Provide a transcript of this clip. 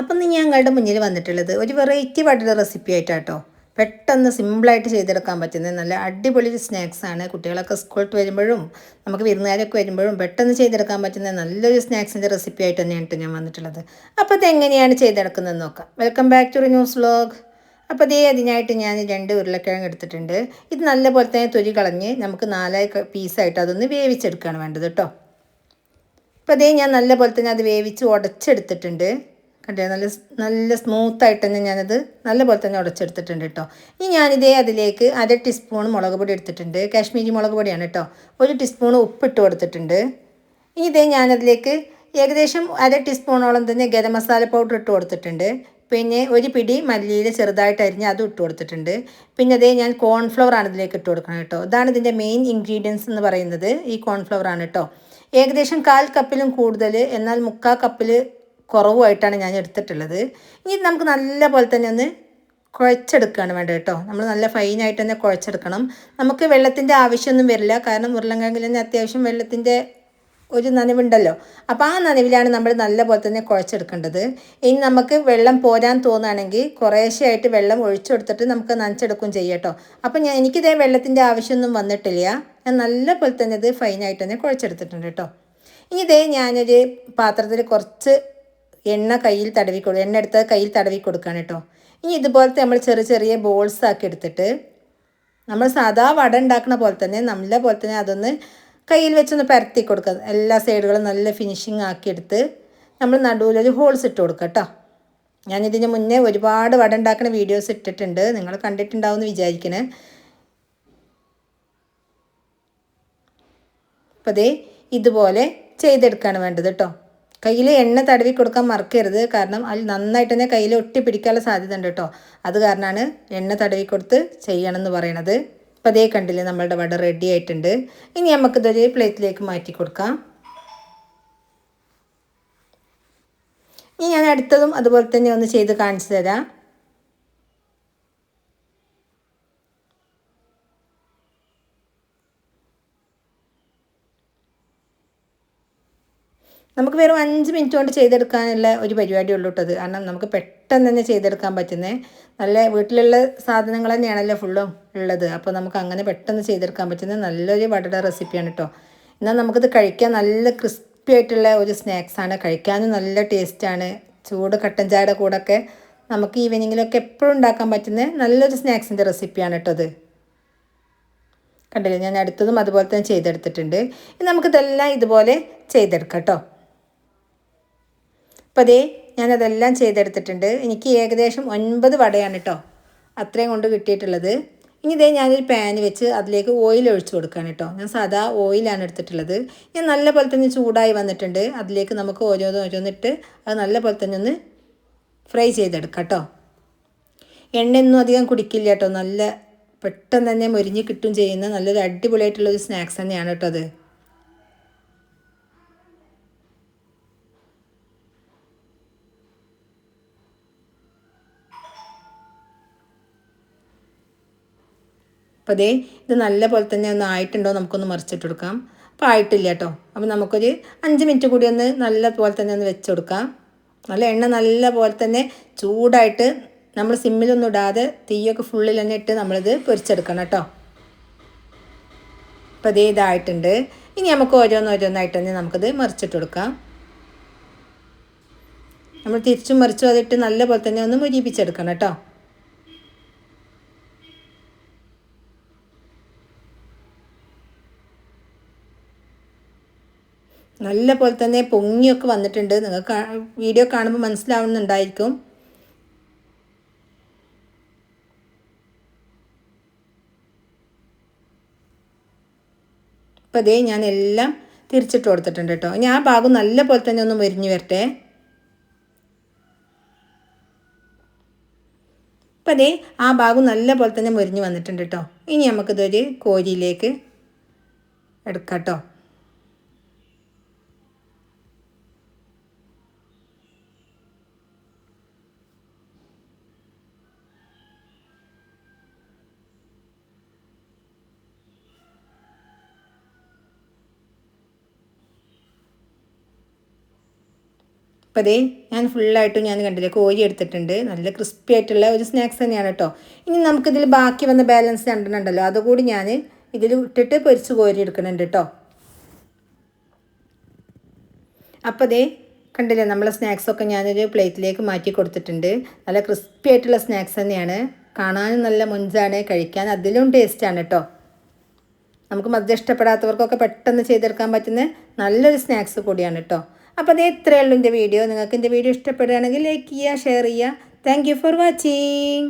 അപ്പം ഞാൻ ഞങ്ങളുടെ മുന്നിൽ വന്നിട്ടുള്ളത് ഒരു വെറൈറ്റി വടയുടെ റെസിപ്പി ആയിട്ടാട്ടോ. പെട്ടെന്ന് സിമ്പിളായിട്ട് ചെയ്തെടുക്കാൻ പറ്റുന്ന നല്ല അടിപൊളി സ്നാക്സ് ആണ്. കുട്ടികളൊക്കെ സ്കൂളിൽ വരുമ്പോഴും നമുക്ക് വിരുന്നുകാരൊക്കെ വരുമ്പോഴും പെട്ടെന്ന് ചെയ്തെടുക്കാൻ പറ്റുന്ന നല്ലൊരു സ്നാക്സിന്റെ റെസിപ്പി ആയിട്ട് തന്നെയാണ് ഞാൻ വന്നിട്ടുള്ളത്. അപ്പോൾ അതെങ്ങനെയാണ് എങ്ങനെയാണ് ചെയ്തെടുക്കുന്നത് നോക്കാം. Welcome back to news vlog അപ്പോൾ ഇതേ അതിനായിട്ട് ഞാൻ രണ്ട് ഉരുളക്കിഴങ്ങ് എടുത്തിട്ടുണ്ട്. ഇത് നല്ലപോലെ തന്നെ തൊലി കളഞ്ഞ് നമുക്ക് നാലായി പീസായിട്ട് അതൊന്ന് വേവിച്ചെടുക്കുകയാണ് വേണ്ടത് കേട്ടോ. അപ്പോൾ അതേ ഞാൻ നല്ലപോലെ തന്നെ അത് വേവിച്ച് ഉടച്ചെടുത്തിട്ടുണ്ട്. കണ്ടേ? നല്ല നല്ല സ്മൂത്തായിട്ട് തന്നെ ഞാനത് നല്ലപോലെ തന്നെ ഉടച്ചെടുത്തിട്ടുണ്ട് കേട്ടോ. ഇനി ഞാനിതേ അതിലേക്ക് അര ടീസ്പൂൺ മുളക് പൊടി എടുത്തിട്ടുണ്ട്. കാശ്മീരി മുളക് പൊടിയാണ് കേട്ടോ. ഒരു ടീസ്പൂൺ ഉപ്പിട്ട് കൊടുത്തിട്ടുണ്ട്. ഇനി ഇതേ ഞാനതിലേക്ക് ഏകദേശം അര ടീസ്പൂണോളം തന്നെ ഗരം മസാല പൗഡർ ഇട്ട് കൊടുത്തിട്ടുണ്ട്. പിന്നെ ഒരു പിടി മല്ലിയിൽ ചെറുതായിട്ട് അരിഞ്ഞ് അതും ഇട്ട് കൊടുത്തിട്ടുണ്ട്. പിന്നെ അതേ ഞാൻ കോൺഫ്ലവർ ആണ് ഇതിലേക്ക് ഇട്ട് കൊടുക്കണം കേട്ടോ. ഇതാണ് ഇതിന്റെ മെയിൻ ഇൻഗ്രീഡിയൻസ് എന്ന് പറയുന്നത് ഈ കോൺഫ്ലവർ ആണ് കേട്ടോ. ഏകദേശം കാൽ കപ്പിലും കൂടുതൽ എന്നാൽ മുക്കാൽ കപ്പിൽ കുറവുമായിട്ടാണ് ഞാൻ എടുത്തിട്ടുള്ളത്. ഇനി നമുക്ക് നല്ല പോലെ തന്നെ ഒന്ന് കുഴച്ചെടുക്കുകയാണ് വേണ്ടത് കേട്ടോ. നമ്മൾ നല്ല ഫൈനായിട്ട് തന്നെ കുഴച്ചെടുക്കണം. നമുക്ക് വെള്ളത്തിന്റെ ആവശ്യമൊന്നും വരില്ല. കാരണം ഉരുളങ്കിഴങ്ങിൽ തന്നെ അത്യാവശ്യം വെള്ളത്തിന്റെ ഒരു നനവുണ്ടല്ലോ. അപ്പോൾ ആ നനവിലാണ് നമ്മൾ നല്ല പോലെ തന്നെ കുഴച്ചെടുക്കേണ്ടത്. ഇനി നമുക്ക് വെള്ളം പോരാൻ തോന്നുകയാണെങ്കിൽ കുറേശ്ശെയായിട്ട് വെള്ളം ഒഴിച്ചു കൊടുത്തിട്ട് നമുക്ക് നനച്ചെടുക്കും ചെയ്യാം കേട്ടോ. അപ്പോൾ ഞാൻ എനിക്കിതേ വെള്ളത്തിന്റെ ആവശ്യമൊന്നും വന്നിട്ടില്ല. ഞാൻ നല്ല പോലെ തന്നെ ഇത് ഫൈനായിട്ട് തന്നെ കുഴച്ചെടുത്തിട്ടുണ്ട് കേട്ടോ. ഇനി ഇതേ ഞാനൊരു പാത്രത്തിൽ കുറച്ച് എണ്ണ കയ്യിൽ തടവി കൊടുക്കുക എണ്ണ എടുത്ത് കയ്യിൽ തടവി കൊടുക്കുകയാണ് കേട്ടോ. ഇനി ഇതുപോലത്തെ നമ്മൾ ചെറിയ ചെറിയ ബോൾസ് ആക്കി എടുത്തിട്ട് നമ്മൾ സാധാ വട ഉണ്ടാക്കുന്ന പോലെ തന്നെ നല്ല പോലെ തന്നെ അതൊന്ന് കയ്യിൽ വെച്ചൊന്ന് പരത്തി കൊടുക്കുക എല്ലാ സൈഡുകളും നല്ല ഫിനിഷിങ് ആക്കിയെടുത്ത് നമ്മൾ നടുവിലൊരു ഹോൾസ് ഇട്ട് കൊടുക്കുക കേട്ടോ. ഞാനിതിന് മുന്നേ ഒരുപാട് വട ഉണ്ടാക്കുന്ന വീഡിയോസ് ഇട്ടിട്ടുണ്ട്. നിങ്ങൾ കണ്ടിട്ടുണ്ടാവും എന്ന് വിചാരിക്കണേ. അപ്പോൾ ഇതേ ഇതുപോലെ ചെയ്തെടുക്കുകയാണ് വേണ്ടത് കേട്ടോ. കയ്യിൽ എണ്ണ തടവി കൊടുക്കാൻ മറക്കരുത്. കാരണം അതിൽ നന്നായിട്ട് തന്നെ കയ്യിൽ ഒട്ടി പിടിക്കാനുള്ള സാധ്യത ഉണ്ട് കേട്ടോ. അത് കാരണമാണ് എണ്ണ തടവി കൊടുത്ത് ചെയ്യണം എന്ന് പറയണത്. അപ്പോൾ അതേ കണ്ടില്ലേ നമ്മളുടെ വട റെഡി ആയിട്ടുണ്ട്. ഇനി നമുക്കിതൊരു പ്ലേറ്റിലേക്ക് മാറ്റി കൊടുക്കാം. ഇനി ഞാൻ അടുത്തതും അതുപോലെ തന്നെ ഒന്ന് ചെയ്ത് കാണിച്ചു തരാം. നമുക്ക് വെറും അഞ്ച് മിനിറ്റ് കൊണ്ട് ചെയ്തെടുക്കാനുള്ള ഒരു പരിപാടി ഉള്ളൂ കേട്ടത് കാരണം നമുക്ക് പെട്ടെന്ന് തന്നെ ചെയ്തെടുക്കാൻ പറ്റുന്നത് നല്ല വീട്ടിലുള്ള സാധനങ്ങൾ തന്നെയാണല്ലോ ഫുള്ളും ഉള്ളത്. അപ്പോൾ നമുക്ക് അങ്ങനെ പെട്ടെന്ന് ചെയ്തെടുക്കാൻ പറ്റുന്ന നല്ലൊരു വടയുടെ റെസിപ്പിയാണ് കേട്ടോ. എന്നാൽ നമുക്കിത് കഴിക്കാൻ നല്ല ക്രിസ്പി ആയിട്ടുള്ള ഒരു സ്നാക്സാണ് കഴിക്കാനും നല്ല ടേസ്റ്റാണ് ചൂട് കട്ടൻ ചായയുടെ കൂടെയൊക്കെ നമുക്ക് ഈവനിങ്ങിലൊക്കെ എപ്പോഴും ഉണ്ടാക്കാൻ പറ്റുന്ന നല്ലൊരു സ്നാക്സിന്റെ റെസിപ്പിയാണ് കേട്ടോ അത്. കണ്ടില്ലേ? ഞാൻ അടുത്തതും അതുപോലെ തന്നെ ചെയ്തെടുത്തിട്ടുണ്ട്. നമുക്കിതെല്ലാം ഇതുപോലെ ചെയ്തെടുക്കാം കേട്ടോ. അപ്പോൾ ഞാനതെല്ലാം ചെയ്തെടുത്തിട്ടുണ്ട്. എനിക്ക് ഏകദേശം ഒൻപത് വടയാണ് കേട്ടോ അത്രയും കൊണ്ട് കിട്ടിയിട്ടുള്ളത്. ഇനി ഇതേ ഞാനൊരു പാൻ വെച്ച് അതിലേക്ക് ഓയിൽ ഒഴിച്ചു കൊടുക്കുകയാണ് കേട്ടോ ഞാൻ സാധാ ഓയിലാണ് എടുത്തിട്ടുള്ളത്. ഞാൻ നല്ല പോലെ തന്നെ ചൂടായി വന്നിട്ടുണ്ട്. അതിലേക്ക് നമുക്ക് ഓരോന്നും ഓരോന്നിട്ട് അത് നല്ല പോലെ തന്നെ ഒന്ന് ഫ്രൈ ചെയ്തെടുക്കാം കേട്ടോ എണ്ണയൊന്നും അധികം കുടിക്കില്ല കേട്ടോ നല്ല പെട്ടെന്ന് തന്നെ മൊരിഞ്ഞ് കിട്ടും ചെയ്യുന്ന നല്ലൊരു അടിപൊളിയായിട്ടുള്ളൊരു സ്നാക്സ് തന്നെയാണ് കേട്ടോ അത്. അപ്പോൾ അതേ ഇത് നല്ല പോലെ തന്നെ ഒന്ന് ആയിട്ടുണ്ടോ നമുക്കൊന്ന് മറിച്ചിട്ട് കൊടുക്കാം. അപ്പോൾ ആയിട്ടില്ല കേട്ടോ. അപ്പോൾ നമുക്കൊരു അഞ്ച് മിനിറ്റ് കൂടി ഒന്ന് നല്ല പോലെ തന്നെ ഒന്ന് വെച്ച് കൊടുക്കാം. നല്ല എണ്ണ നല്ല പോലെ തന്നെ ചൂടായിട്ട് നമ്മൾ സിമ്മിലൊന്നും ഇടാതെ തീയൊക്കെ ഫുള്ളിൽ തന്നെ ഇട്ട് നമ്മളിത് പൊരിച്ചെടുക്കണം കേട്ടോ. അപ്പോൾ അതേ ഇതായിട്ടുണ്ട്. ഇനി നമുക്ക് ഓരോന്നോരോന്നായിട്ട് തന്നെ നമുക്കിത് മറിച്ചിട്ട് കൊടുക്കാം. നമ്മൾ തിരിച്ചും മറിച്ചും അതിട്ട് നല്ല പോലെ തന്നെ ഒന്ന് മുരിപ്പിച്ചെടുക്കണം കേട്ടോ. നല്ല പോലെ തന്നെ പൊങ്ങിയൊക്കെ വന്നിട്ടുണ്ട്. നിങ്ങൾക്ക് വീഡിയോ കാണുമ്പോൾ മനസ്സിലാവുന്നുണ്ടായിരിക്കും. അപ്പോൾ അതേ ഞാൻ എല്ലാം തിരിച്ചിട്ട് കൊടുത്തിട്ടുണ്ട് കേട്ടോ. ഞാൻ ഭാഗം നല്ല പോലെ തന്നെ ഒന്ന് മെരിഞ്ഞു വരട്ടെ. അപ്പം അതേ ആ ഭാഗം നല്ല പോലെ തന്നെ മുരിഞ്ഞ് വന്നിട്ടുണ്ട് കേട്ടോ. ഇനി നമുക്കിതൊരു കോരിയിലേക്ക് എടുക്കാം കേട്ടോ. അപ്പോൾ അതേ ഞാൻ ഫുള്ളായിട്ടും ഞാൻ കണ്ടില്ലേ കോഴി എടുത്തിട്ടുണ്ട്. നല്ല ക്രിസ്പി ആയിട്ടുള്ള ഒരു സ്നാക്സ് തന്നെയാണ് കേട്ടോ ഇനി നമുക്കിതിൽ ബാക്കി വന്ന ബാലൻസ് രണ്ടെണ്ണം അതുകൂടി ഞാൻ ഇതിൽ ഇട്ടിട്ട് പൊരിച്ച് കോരി എടുക്കുന്നുണ്ട് കേട്ടോ അപ്പോൾ ദേ കണ്ടില്ലേ നമ്മളെ സ്നാക്സൊക്കെ ഞാനൊരു പ്ലേറ്റിലേക്ക് മാറ്റി കൊടുത്തിട്ടുണ്ട്. നല്ല ക്രിസ്പി ആയിട്ടുള്ള സ്നാക്സ് തന്നെയാണ്. കാണാനും നല്ല മുഞ്ചാണ് കഴിക്കാൻ അതിലും ടേസ്റ്റാണ് കേട്ടോ നമുക്ക് മദ്യം ഇഷ്ടപ്പെടാത്തവർക്കൊക്കെ പെട്ടെന്ന് ചെയ്തെടുക്കാൻ പറ്റുന്ന നല്ലൊരു സ്നാക്സ് കൂടിയാണ് കേട്ടോ അപ്പോൾ അതേ ഇത്രയേ ഉള്ളൂ എന്റെ വീഡിയോ. നിങ്ങൾക്ക് എന്റെ വീഡിയോ ഇഷ്ടപ്പെടുകയാണെങ്കിൽ ലൈക്ക് ചെയ്യുക ഷെയർ ചെയ്യുക. Thank for watching